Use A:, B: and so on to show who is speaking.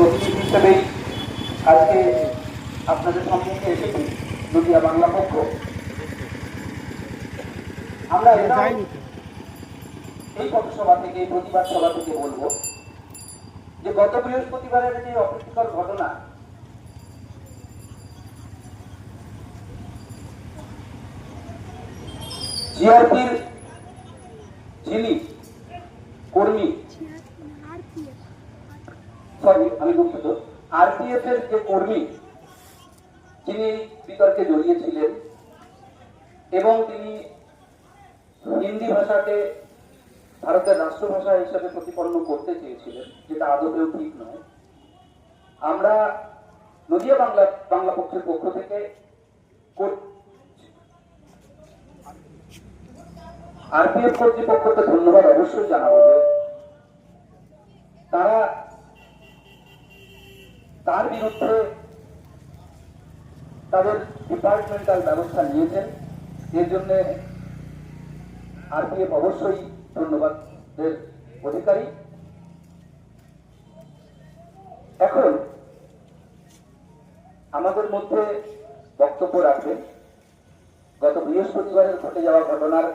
A: প্রতিনিধি হিসেবেই আজকে আপনাদের সম্মুখে এসেছি নদিয়া বাংলা পক্ষ। আমরা এই পথসভা থেকে এই প্রতিবাদ সভা থেকে বলব যে গত বৃহস্পতিবারের যে অপ্রীতিকর ঘটনা জিআরপির যিনি কর্মী সরি, আমি দুঃখিত। আরপিএফ এর যে কর্মী যিনি বিতর্কে জড়িয়েছিলেন এবং তিনি হিন্দি ভাষাকে ভারতের রাষ্ট্রভাষা হিসেবে প্রতিপন্ন করতে চেয়েছিলেন, যেটা আদতেও ঠিক নয়। আমরা নদিয়া বাংলা বাংলা পক্ষের পক্ষ থেকে আরপিএফ কর্তৃপক্ষকে ধন্যবাদ অবশ্যই জানাব তারা তার বিরুদ্ধে তাদের ডিপার্টমেন্টাল ব্যবস্থা নিয়েছেন। এর জন্য আরপিএফ অবশ্যই ধন্যবাদের অধিকারী। এখন আমাদের মধ্যে বক্তব্য রাখবেন। গত বৃহস্পতিবারের ঘটে যাওয়া ঘটনার